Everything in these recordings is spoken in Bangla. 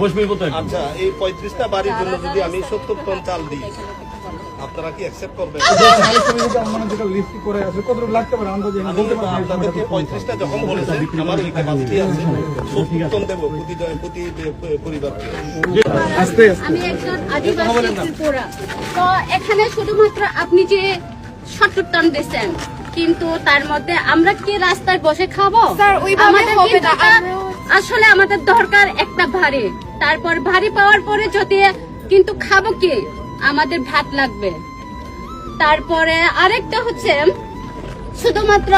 বসবি কোথায় আচ্ছা এই পঁয়ত্রিশটা বাড়ির জন্য যদি আমি সত্তর টন চাল দিই আপনারা কি অ্যাকসেপ্ট করবেন? লিস্ট করে আছে। কতটুকু লাগতে পারে? আন্দাজে বলতে পারবেন আপনাদেরকে পঁয়ত্রিশটা যখন বলেছে আমার ক্যাপাসিটি আছে। সত্তর টন প্রতি প্রতি পরিবারকে। আস্তে আস্তে। আমি একজন আদিবাসী ত্রিপুরা। তো এখানে শুধুমাত্র আপনি যে সত্তর টন দিচ্ছেন কিন্তু তার মধ্যে আমরা কি রাস্তায় বসে খাব? স্যার, ওইভাবে হবে না। আসলে আমাদের দরকার একটা ভারী। তারপর ভারী পাওয়ার পরে যদি, কিন্তু খাব কি? আমাদের ভাত লাগবে। তারপরে আরেকটা হচ্ছে, শুধুমাত্র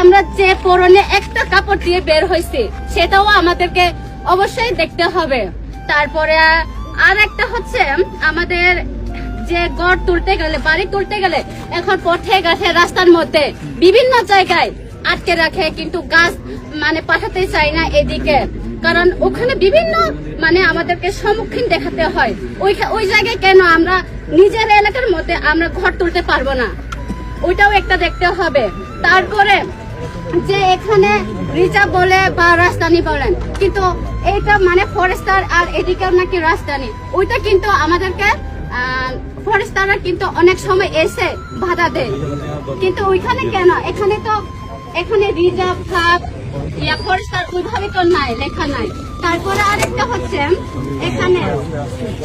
আমরা যে পরনে একটা কাপড় দিয়ে বের হয়েছি, সেটাও আমাদেরকে অবশ্যই দেখতে হবে। তারপরে আর একটা হচ্ছে, আমাদের যে গড় তুলতে গেলে, বাড়ি তুলতে গেলে, এখন পথে গাছে রাস্তার মধ্যে বিভিন্ন জায়গায় আটকে রাখে, কিন্তু গাছ মানে পাঠাতে চাই না এদিকে। কারণ ওখানে বিভিন্ন মানে আমাদেরকে সম্মুখীন দেখাতে হয়। ওই ওই জায়গায় কেন আমরা নিজের এলাকার মধ্যে আমরা ঘর তুলতে পারব না? ওইটাও একটা দেখতে হবে। তারপরে যে এখানে রিজার্ভ বলে বা রাজধানী বলেন, কিন্তু এইটা মানে ফরেস্টার আর এদিকে নাকি রাজধানী। ওইটা কিন্তু আমাদেরকে ফরেস্টাররা কিন্তু অনেক সময় এসে বাধা দেয়। কিন্তু ওইখানে কেন? এখানে তো, এখানে রিজার্ভ থাক ইয়া ফরেস্টার ওইভাবে তো নাই লেখা নাই। তারপরে আরেকটা হচ্ছে এখানে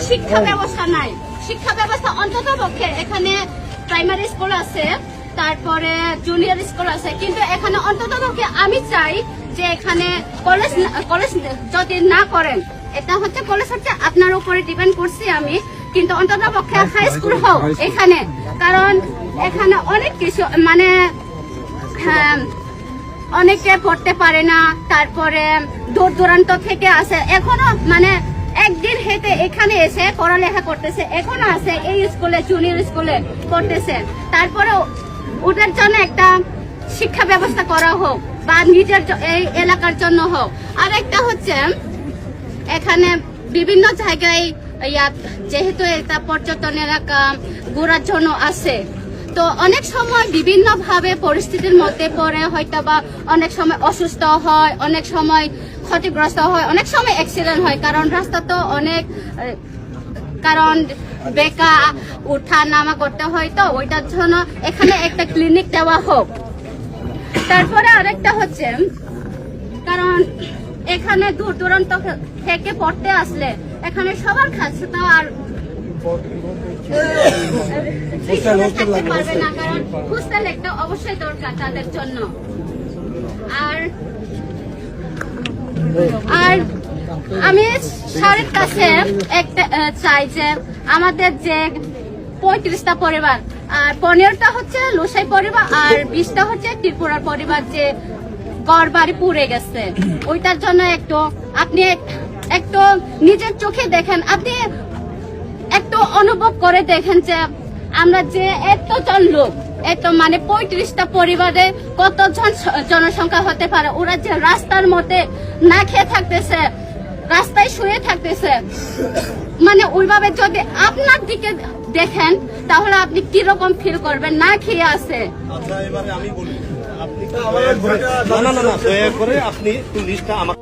শিক্ষা ব্যবস্থা নাই। শিক্ষা ব্যবস্থা অন্তত পক্ষে এখানে প্রাইমারি স্কুল আছে তারপরে জুনিয়র স্কুল আছে কিন্তু এখানে অন্তত পক্ষে আমি চাই যে এখানে কলেজ কলেজ যদি না করেন এটা হচ্ছে কলেজ হচ্ছে আপনার উপরে ডিপেন্ড করছি আমি কিন্তু অন্তত পক্ষে হাই স্কুল হোক এখানে কারণ এখানে অনেক কিছু মানে হ্যাঁ অনেকে পড়তে পারে না, তারপরে দূর দূরান্ত থেকে আসে। এখনও মানে একদিন হেঁটে এখানে এসে পড়ালেখা করতেছে, এখনও আছে এই স্কুলে জুনিয়র স্কুলে পড়তেছে। তারপরে ওদের জন্য একটা শিক্ষা ব্যবস্থা করা হোক বা নিজের এই এলাকার জন্য হোক। আর একটা হচ্ছে, এখানে বিভিন্ন জায়গায় যেহেতু এটা পর্যটন এলাকা, ঘোরার জন্য আছে। তো অনেক সময় বিভিন্ন ভাবে পরিস্থিতির মধ্যে পড়ে হয়তো বা অনেক সময় অসুস্থ হয়, অনেক সময় ক্ষতিগ্রস্ত হয়, অনেক সময় অ্যাক্সিডেন্ট হয়। কারণ রাস্তা তো অনেক, কারণ বেকা, উঠা নামা করতে হয় তো, ওইটার জন্য এখানে একটা ক্লিনিক দেওয়া হোক। তারপরে আরেকটা হচ্ছে, কারণ এখানে দূর দূরান্ত থেকে পড়তে আসলে এখানে সবার কাছে তো আর পারবে না কারণ হোস্টেল একটা অবশ্যই দরকার তাদের জন্য। আর আর আমি স্যারের কাছে একটা চাই যে আমাদের যে পঁয়ত্রিশটা পরিবার আর পনেরোটা হচ্ছে লোসাই পরিবার আর বিশটা হচ্ছে ত্রিপুরার পরিবার যে গড় বাড়ি পুড়ে গেছে। ওইটার জন্য একটু আপনি একটু নিজের চোখে দেখেন। আপনি একটু অনুভব করে দেখেন যে আমরা যে এত এতজন লোক, এত মানে পঁয়ত্রিশটা পরিবারে কতজন জনসংখ্যা হতে পারে, ওরা যে রাস্তার মধ্যে না খেয়ে থাকতেছে, রাস্তায় শুয়ে থাকতেছে মানে ওইভাবে যদি আপনার দিকে দেখেন, তাহলে আপনি কীরকম ফিল করবেন? না খেয়ে আছে। আচ্ছা আপনি আমাকে